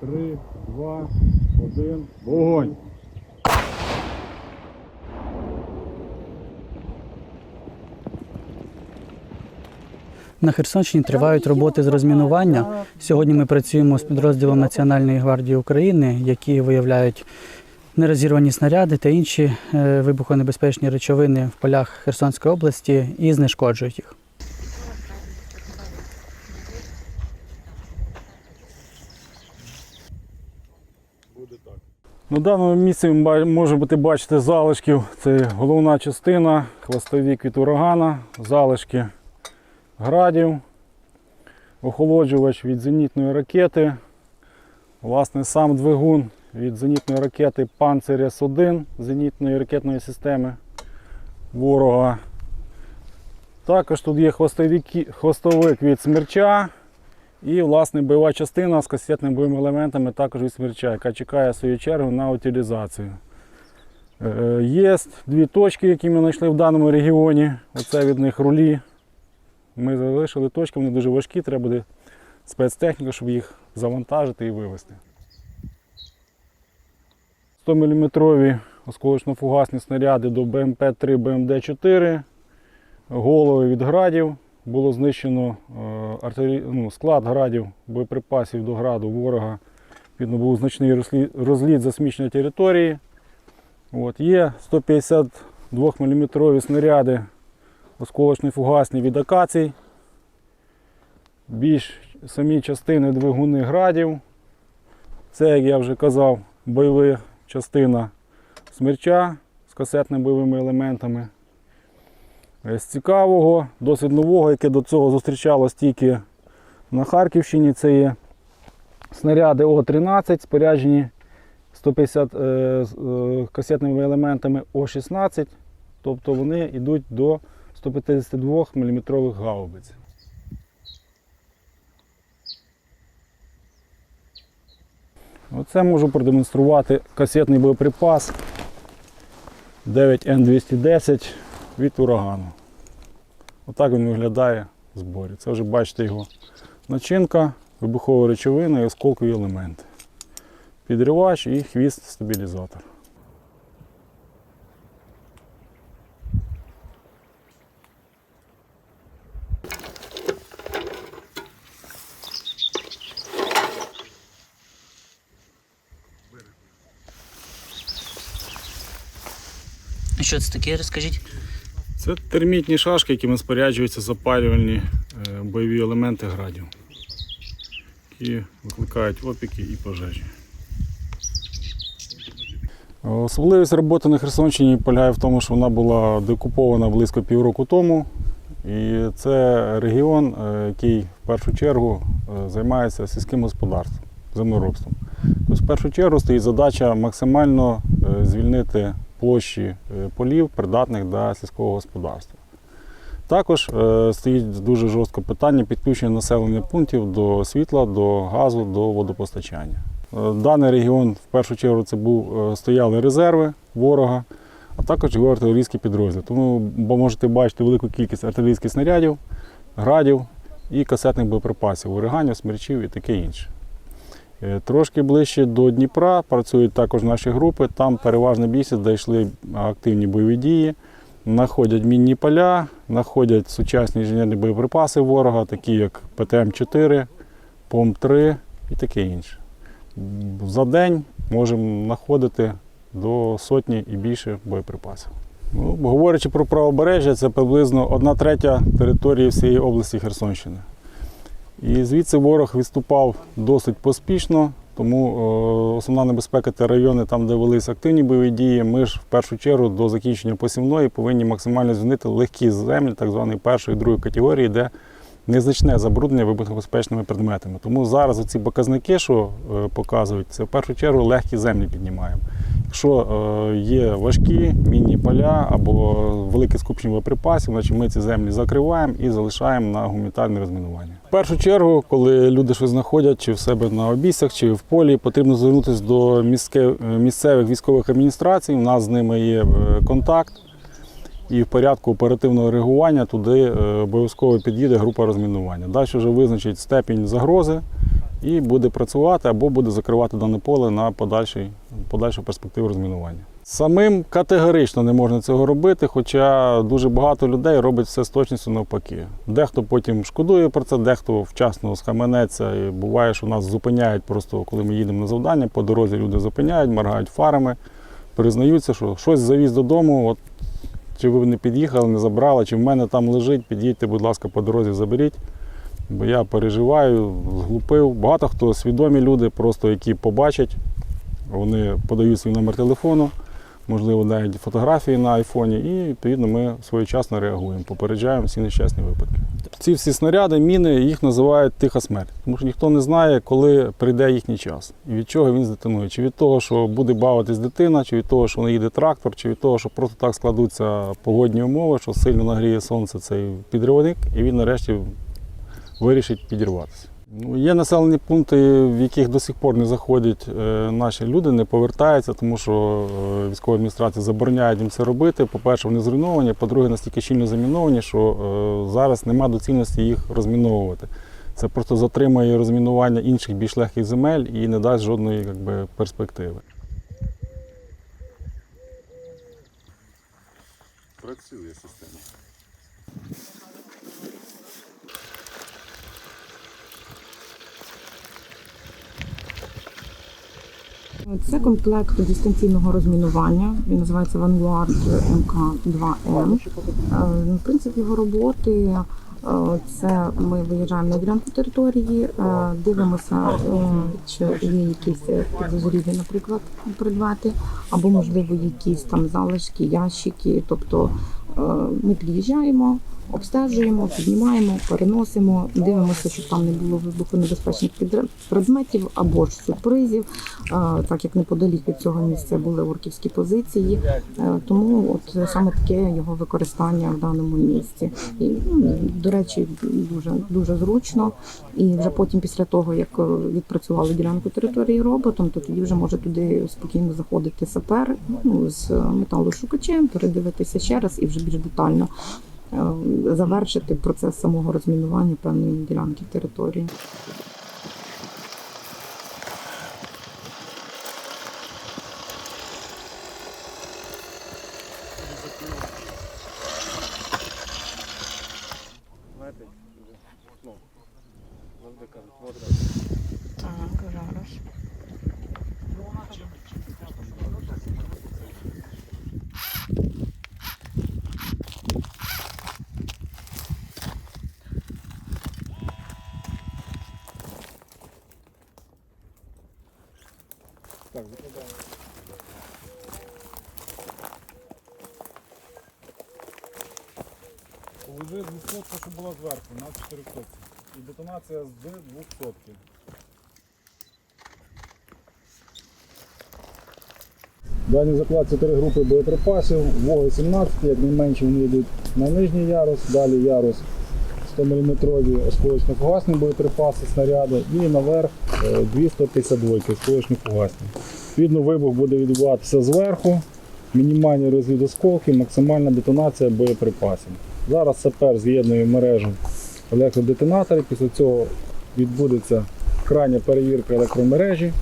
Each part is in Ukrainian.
Три, два, один, вогонь! На Херсонщині тривають роботи з розмінування. Сьогодні ми працюємо з підрозділом Національної гвардії України, які виявляють нерозірвані снаряди та інші е, вибухонебезпечні речовини в полях Херсонської області і знешкоджують їх. На даному місці ба- можете бачити залишків. Це головна частина, хвостові від урагана, залишки градів, охолоджувач від зенітної ракети. Власне, сам двигун від зенітної ракети Panzer С-1 зенітної ракетної системи ворога. Також тут є хвостовик від смерча і власне бойова частина з касетними бойовими елементами також від смерча, яка чекає свою чергу на утилізацію. Е, Є дві точки, які ми знайшли в даному регіоні. Оце від них рулі. Ми залишили точки, вони дуже важкі, треба буде спецтехніка, щоб їх завантажити і вивезти. 100 мм осколочно-фугасні снаряди до БМП-3, БМД-4, голови від градів. Було знищено е, ну, склад градів, боєприпасів до граду ворога. Відно, був значний розліт засмічення території. От, є 152 мм снаряди осколочно фугасні від акацій. Більш самі частини двигуни градів. Це, як я вже казав, бойова частина смерча з касетними бойовими елементами. З цікавого, досить нового, яке до цього зустрічалось тільки на Харківщині, це є снаряди О-13, споряджені 150 е, е, касетними елементами О-16, тобто вони йдуть до 152 мм гаубиць. Оце можу продемонструвати касетний боєприпас 9Н210 від урагану. Отак він виглядає в зборі. Це вже бачите його начинка, вибухова речовина і осколкові елементи. Підривач і хвіст стабілізатор. Що це таке, розкажіть? Це термітні шашки, якими споряджуються запалювальні е, бойові елементи градів, які викликають опіки і пожежі. Особливість роботи на Херсонщині полягає в тому, що вона була декупована близько півроку тому. І це регіон, е, який в першу чергу е, займається сільським господарством, землеробством. Тобто, в першу чергу стоїть задача максимально звільнити площі е, полів, придатних для сільського господарства. Також е, стоїть дуже жорстко питання підключення населених пунктів до світла, до газу, до водопостачання. Е, Даний регіон в першу чергу це був, стояли резерви ворога, а також його артилерійські підрозділи. Тому бо можете бачити велику кількість артилерійських снарядів, градів і касетних боєприпасів, ураганів, смерчів і таке інше. Е, Трошки ближче до Дніпра працюють також наші групи. Там переважна більшість, де йшли активні бойові дії, знаходять мінні поля, знаходять сучасні інженерні боєприпаси ворога, такі як ПТМ-4, ПОМ-3 і таке інше. За день можемо знаходити до сотні і більше боєприпасів. Ну, говорячи про правобережжя, це приблизно одна третя території всієї області Херсонщини. І звідси ворог відступав досить поспішно, тому е, основна небезпека це райони, там, де велись активні бойові дії. Ми ж в першу чергу до закінчення посівної повинні максимально звільнити легкі землі, так званої першої і другої категорії, де незначне забруднення вибухонебезпечними предметами. Тому зараз ці показники, що е, показують, це в першу чергу легкі землі піднімаємо. Якщо е, є важкі мінні поля або велике скупчення боєприпасів, значить ми ці землі закриваємо і залишаємо на гуманітарне розмінування. В першу чергу, коли люди щось знаходять чи в себе на обійстях, чи в полі, потрібно звернутися до е, місцевих військових адміністрацій. У нас з ними є е, контакт. І в порядку оперативного реагування туди обов'язково під'їде група розмінування. Далі вже визначить степінь загрози і буде працювати або буде закривати дане поле на подальший, подальшу перспективу розмінування. Самим категорично не можна цього робити, хоча дуже багато людей робить все з точністю навпаки. Дехто потім шкодує про це, дехто вчасно схаменеться. І буває, що нас зупиняють просто, коли ми їдемо на завдання, по дорозі люди зупиняють, моргають фарами, признаються, що щось завіз додому. От, чи ви не під'їхали, не забрали, чи в мене там лежить, під'їдьте, будь ласка, по дорозі заберіть. Бо я переживаю, зглупив. Багато хто свідомі люди, просто які побачать, вони подають свій номер телефону, можливо, навіть фотографії на айфоні, і відповідно ми своєчасно реагуємо, попереджаємо всі нещасні випадки. Ці всі снаряди, міни, їх називають тиха смерть, тому що ніхто не знає, коли прийде їхній час і від чого він здетонує. Чи від того, що буде бавитись дитина, чи від того, що не їде трактор, чи від того, що просто так складуться погодні умови, що сильно нагріє сонце цей підривник, і він нарешті вирішить підірватися. Ну, є населені пункти, в яких до сих пор не заходять е, наші люди, не повертаються, тому що е, військова адміністрація забороняє їм це робити. По-перше, вони зруйновані, по-друге, настільки щільно заміновані, що е, зараз нема доцільності їх розміновувати. Це просто затримає розмінування інших більш легких земель і не дасть жодної якби, перспективи. Працює система. Це комплект дистанційного розмінування. Він називається Vanguard MK2M. Е, ну, Принцип його роботи е, це ми виїжджаємо на ділянку території, е, дивимося, чи є якісь підозрілі, наприклад, предмети, або можливо якісь там залишки, ящики. Тобто ми під'їжджаємо. Обстежуємо, піднімаємо, переносимо, дивимося, щоб там не було вибухонебезпечних предметів або ж сюрпризів, так як неподалік від цього місця були орківські позиції. Е, Тому от саме таке його використання в даному місці. І, ну, до речі, дуже дуже зручно. І вже потім, після того, як е, відпрацювали ділянку території роботом, то тоді вже може туди спокійно заходити сапер ну, з металошукачем, передивитися ще раз і вже більш детально е, завершити процес самого розмінування певної ділянки території. Так, зараз. Положи 200, що була зверху, на 400. І детонація з 200. В даній закладці три групи боєприпасів, вого 17, як найменше вони йдуть на нижній ярус, далі ярус 100 мм осколочно-фугасні боєприпаси, снаряди і наверх е, 252 осколочно-фугасні. Відповідно, вибух буде відбуватися зверху, мінімальний розвід осколків, максимальна детонація боєприпасів. Зараз сапер з'єднує мережу електродетонаторів, після цього відбудеться крайня перевірка електромережі.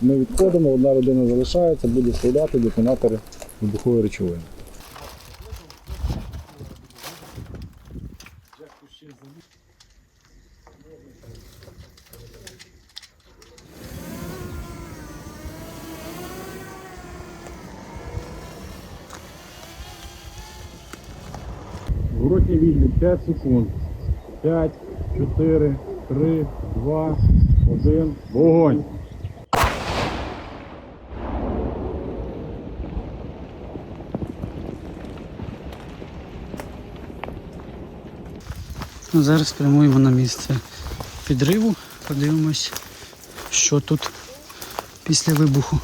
Ми відходимо, одна людина залишається, буде складати детонатори вибухової речовини. Зворотній відлік 5 секунд. 5, 4, 3, 2, 1. Вогонь! Ну, Зараз прямуємо на місце підриву. Подивимось, що тут після вибуху.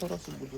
хороший буде.